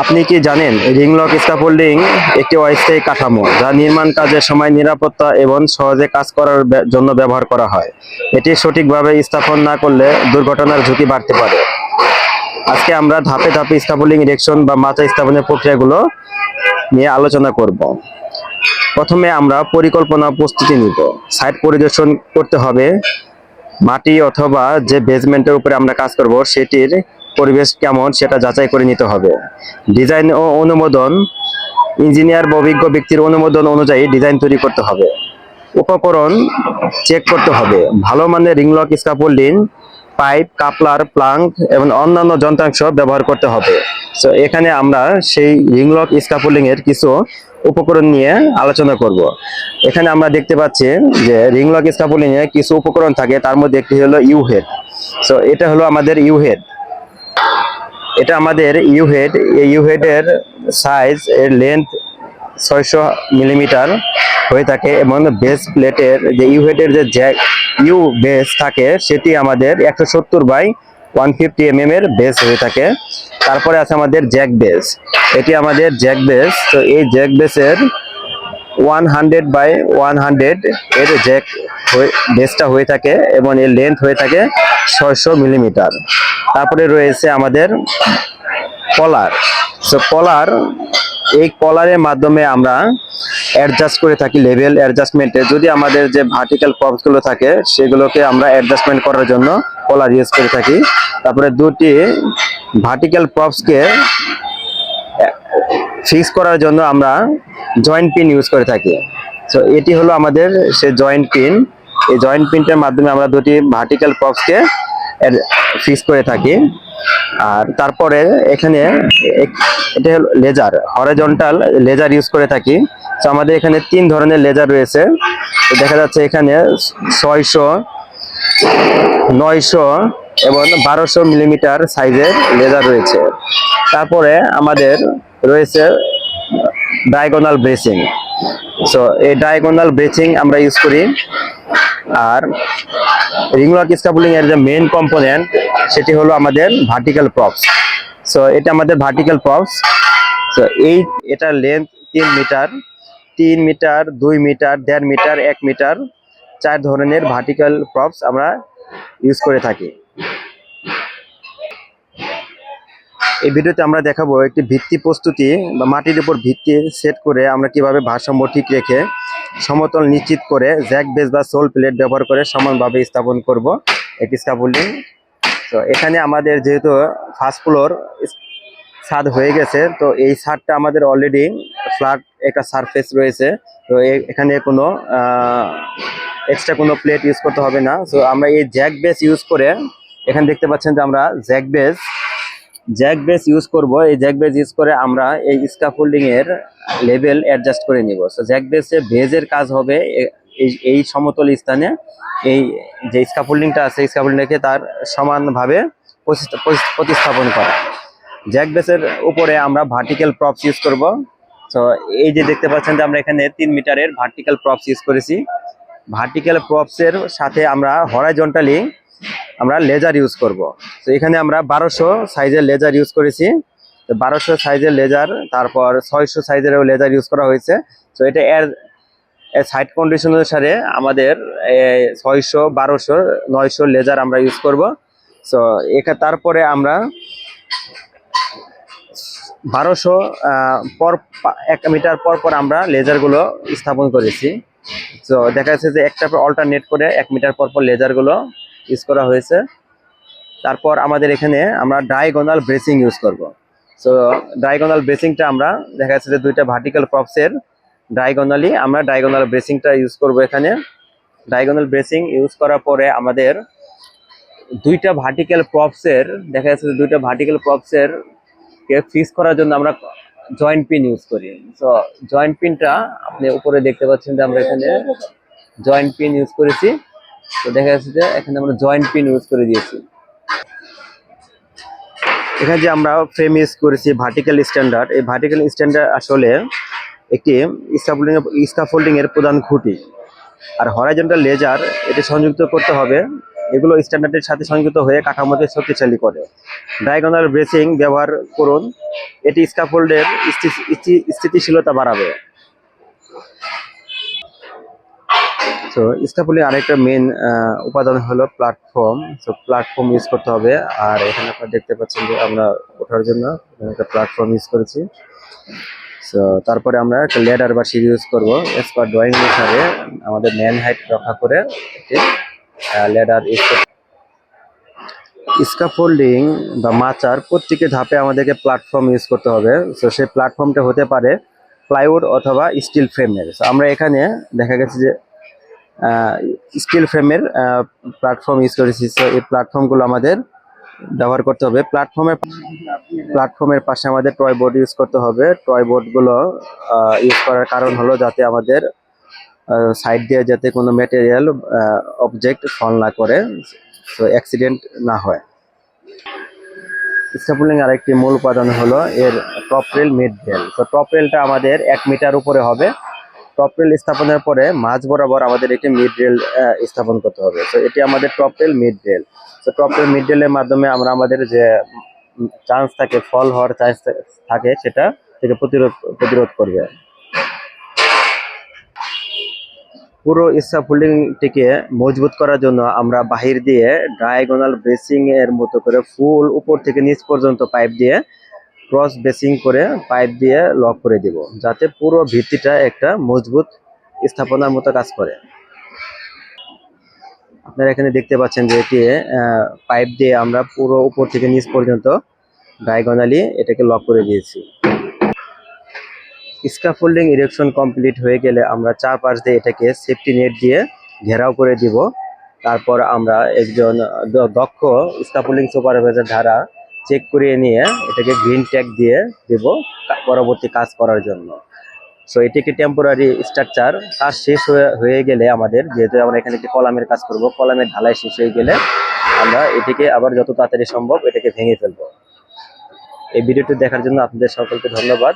আপনি কি জানেন রিংলক স্কাফোল্ডিং একটি অস্থায়ী কাঠামো যা নির্মাণ কাজের সময় নিরাপত্তা এবং সহজে কাজ করার জন্য ব্যবহার করা হয়। এটি সঠিকভাবে স্থাপন না করলে দুর্ঘটনার ঝুঁকি বাড়তে পারে। আজকে আমরা ধাপে ধাপে স্কাফোল্ডিং ইরেকশন বা মাচা স্থাপনের প্রক্রিয়াগুলো নিয়ে আলোচনা করব। প্রথমে আমরা পরিকল্পনা প্রস্তুতি নিব। সাইট পরিদর্শন করতে হবে। মাটি অথবা যে বেসমেন্টের উপরে আমরা কাজ করব, সেটির পরিবেশ কেমন সেটা যাচাই করে নিতে হবে। ডিজাইন ও অনুমোদন, ইঞ্জিনিয়ার বা অভিজ্ঞ ব্যক্তির অনুমোদন অনুযায়ী ডিজাইন তৈরি করতে হবে। উপকরণ চেক করতে হবে। ভালো মানের ringlock scaffolding pipe, coupler, plank এবং অন্যান্য যন্ত্রাংশ ব্যবহার করতে হবে। তো এখানে আমরা সেই রিংলক স্কাফোল্ডিং এর কিছু উপকরণ নিয়ে আলোচনা করব। এখানে আমরা দেখতে পাচ্ছি যে রিংলক স্কাফোল্ডিং এ কিছু উপকরণ থাকে, তার মধ্যে একটি হলো ইউ হেড সো এটা হলো আমাদের ইউ হেড এটা আমাদের ইউ হেড এই ইউ হেডের সাইজ এর লেন্থ ছয়শো মিলিমিটার হয়ে থাকে এবং বেস প্লেটের যে ইউ হেডের যে জ্যাক ইউ বেস থাকে, সেটি আমাদের একশো সত্তর বাই ওয়ান ফিফটি এম এর বেস হয়ে থাকে। তারপরে আছে আমাদের জ্যাক বেস এটি আমাদের জ্যাক বেস তো এই জ্যাক বেসের one hundred by one hundred এর জ্যাক বেসটা হয়ে থাকে এবং এর লেন্থ হয়ে থাকে ছয়শো মিলিমিটার তারপরে রয়েছে আমাদের কলার সো কলার এই কলারের মাধ্যমে আমরা অ্যাডজাস্ট করে থাকি লেভেল অ্যাডজাস্টমেন্টে যদি আমাদের যে ভার্টিক্যালগুলো থাকে, সেগুলোকে আমরা অ্যাডজাস্টমেন্ট করার জন্য কলার ইউজ করে থাকি। তারপরে দুটি ভার্টিক্যাল প্রপসকে ফিক্স করার জন্য আমরা জয়েন্ট পিন ইউজ করে থাকি। তো এটি হলো আমাদের সে জয়েন্ট পিন এই জয়েন্ট পিনটার মাধ্যমে আমরা দুটি ভার্টিক্যাল প্রপসকে ফিক্স করে থাকি। আর তারপরে এখানে এটা হলো লেজার হরাইজন্টাল লেজার ইউজ করে থাকি। তো আমাদের এখানে তিন ধরনের লেজার রয়েছে। তো দেখা যাচ্ছে এখানে ছয়শো, নয়শো এবং বারোশো মিলিমিটার সাইজের লেজার রয়েছে। তারপরে আমাদের রয়েছে ডায়াগোনাল ব্রেসিং সো এই ডায়াগোনাল ব্রেচিং আমরা ইউজ করি। আর রিংলক স্কাপুলিং এর যে মেইন কম্পোনেন্ট সেটি হলো আমাদের ভার্টিক্যাল প্রপস সো এটা আমাদের ভার্টিক্যাল প্রপস তো এই এটা লেন্থ তিন মিটার তিন মিটার দুই মিটার দেড় মিটার এক মিটার চার ধরনের ভার্টিক্যাল প্রপস আমরা ইউজ করে থাকি। এই ভিডিওতে আমরা দেখাবো একটি ভিত্তি প্রস্তুতি বা মাটির উপর ভিত্তি সেট করে আমরা কীভাবে ভারসাম্য ঠিক রেখে সমতল নিশ্চিত করে জ্যাক বেস বা সোল প্লেট ব্যবহার করে সমানভাবে স্থাপন করব। একটি স্কাফোল্ডিং তো এখানে আমাদের যেহেতু ফার্স্ট ফ্লোর ছাদ হয়ে গেছে, তো এই ছাদটা আমাদের অলরেডি ফ্ল্যাট একটা সারফেস রয়েছে। তো এখানে কোনো এক্সট্রা কোনো প্লেট ইউজ করতে হবে না। তো আমরা এই জ্যাক বেস ইউজ করে এখানে দেখতে পাচ্ছেন যে আমরা jack base jack base use করব। এই জ্যাক বেস ইউজ করে আমরা এই স্কাফোল্ডিং এর লেভেল অ্যাডজাস্ট করে নিব। সো জ্যাক বেসে ভেজের কাজ হবে এই সমতল স্থানে। এই যে স্কাফোল্ডিংটা আছে স্কাফোল্ডিংটাকে তার সমানভাবে প্রতিস্থা- প্রতিস্থ- প্রতিস্থাপন করা। জ্যাক বেসের উপরে আমরা ভার্টিক্যাল প্রপস ইউজ করব। তো এই যে দেখতে পাচ্ছেন যে আমরা এখানে তিন মিটারের ভার্টিক্যাল প্রপস ইউজ করেছি। ভার্টিক্যাল প্রপসের সাথে আমরা হরাইজন্টালি আমরা লেজার ইউজ করব। তো এখানে আমরা বারোশো সাইজের লেজার ইউজ করেছি। তো বারোশো সাইজের লেজার তারপর ছয়শো সাইজেরও লেজার ইউজ করা হয়েছে। তো এটা এর সাইড কন্ডিশন অনুসারে আমাদের ছয়শো, বারোশো, নয়শো লেজার আমরা ইউজ করব। তো এখা, তারপরে আমরা বারোশো পর, এক মিটার পর পর আমরা লেজারগুলো স্থাপন করেছি। তো দেখা যাচ্ছে যে একটা অল্টারনেট করে এক মিটার পর পর লেজারগুলো ইউজ করা হয়েছে। তারপর আমাদের এখানে আমরা ডায়াগোনাল ব্রেসিং ইউজ করব। সো ডায়াগোনাল ব্রেসিংটা আমরা দেখা যাচ্ছে যে দুইটা ভার্টিক্যাল প্রপসের ডায়াগোনালি আমরা ডায়াগোনাল ব্রেসিংটা ইউজ করব এখানে। ডায়াগোনাল ব্রেসিং ইউজ করার পরে আমাদের দুইটা ভার্টিক্যাল প্রপসের দেখা যাচ্ছে যে দুইটা ভার্টিক্যাল প্রপসের কে ফিক্স করার জন্য আমরা জয়েন্ট পিন ইউজ করি। সো জয়েন্ট পিনটা আপনি উপরে দেখতে পাচ্ছেন যে আমরা এখানে জয়েন্ট পিন ইউজ করেছি। তো দেখা যাচ্ছে যে এখানে আমরা জয়েন্ট পিন ইউজ করে দিয়েছি। এখানে যে আমরা ফ্রেম ইউজ করেছি ভার্টিক্যাল স্ট্যান্ডার্ড এই ভার্টিক্যাল স্ট্যান্ডার্ড আসলে একটি স্কাফোল্ডিং স্কাফোল্ডিং এর প্রধান খুঁটি। আর হরাইজন্টাল লেজার এটি সংযুক্ত করতে হবে। এগুলো স্ট্যান্ডার্ডের সাথে সংযুক্ত হয়ে কাঠামোতে শক্তিশালী করে। ডায়াগোনাল ব্রেসিং ব্যবহার করুন। এটি স্কাফোল্ডের স্থিতিশীলতা বাড়াবে। তো স্কাফোল্ডিং আরেকটা মেন উপাদান হলো প্ল্যাটফর্ম তো প্ল্যাটফর্ম ইউজ করতে হবে। আর এখানে আপনারা দেখতে পাচ্ছেন যে আমরা ওঠার জন্য একটা প্ল্যাটফর্ম ইউজ করেছি। সো তারপরে আমরা একটা লেডার বা সিঁড়ি ইউজ করব। এক্সপার্ট ড্রয়িং অনুসারে আমাদের ম্যান হাইট রক্ষা করে লেডার ইউজ স্কাফোল্ডিং বা মাচার প্রত্যেকটি ধাপে আমাদেরকে প্ল্যাটফর্ম ইউজ করতে হবে। সো সেই প্ল্যাটফর্মটা হতে পারে প্লাইউড অথবা স্টিল ফ্রেমের আমরা এখানে দেখা গেছে যে স্টিল ফ্রেমের প্ল্যাটফর্ম ইউজ করেছি। তো এই প্ল্যাটফর্মগুলো আমাদের ব্যবহার করতে হবে। প্ল্যাটফর্মের প্ল্যাটফর্মের পাশে আমাদের টয় বোর্ড ইউজ করতে হবে। টয় বোর্ডগুলো ইউজ করার কারণ হলো যাতে আমাদের সাইড দিয়ে যাতে কোনো ম্যাটেরিয়াল অবজেক্ট ফল না করে তো অ্যাক্সিডেন্ট না হয়। স্কাপুলিং আরেকটি মূল উপাদান হলো এর টপ রেল মিড রেল তো টপ রেলটা আমাদের এক মিটার উপরে হবে। টপ রেল স্থাপনের পরে মাঝ বরাবর আমাদের একটি মিড রেল স্থাপন করতে হবে। তো এটি আমাদের টপ রেল মিড রেল তো টপ রেল মিড রেলের মাধ্যমে আমরা আমাদের যে চান্স থাকে ফল হওয়ার চান্স থাকে, সেটা থেকে প্রতিরোধ প্রতিরোধ করবে। পুরো স্কাফোল্ডিংটিকে মজবুত করার জন্য আমরা বাহির দিয়ে ডায়াগোনাল ব্রেসিং এর মতো করে ফুল উপর থেকে নিচ পর্যন্ত পাইপ দিয়ে ক্রস বেসিং করে পাইপ দিয়ে লক করে দিব, যাতে পুরো ভিত্তিটা একটা মজবুত স্থাপনার মতো কাজ করে। আপনারা এখানে দেখতে পাচ্ছেন যে এটি পাইপ দিয়ে আমরা পুরো উপর থেকে নিচ পর্যন্ত ডায়াগোনালি এটাকে লক করে দিয়েছি। স্কাফোল্ডিং ইরেকশন কমপ্লিট হয়ে গেলে আমরা চারপাশ দিয়ে এটাকে সেফটি নেট দিয়ে ঘেরাও করে দিব। তারপর আমরা একজন দক্ষ স্কাফোল্ডিং সুপারভাইজার দ্বারা চেক করিয়ে নিয়ে এটাকে গ্রিন ট্যাগ দিয়ে দেব পরবর্তী কাজ করার জন্য। সো এটিকে টেম্পোরারি স্ট্রাকচার কাজ শেষ হয়ে হয়ে গেলে আমাদের, যেহেতু আমরা এখানে একটি কলামের কাজ করব, কলামের ঢালাই শেষ হয়ে গেলে আমরা এটিকে আবার যত তাড়াতাড়ি সম্ভব এটাকে ভেঙে ফেলব। এই ভিডিওটি দেখার জন্য আপনাদের সকলকে ধন্যবাদ।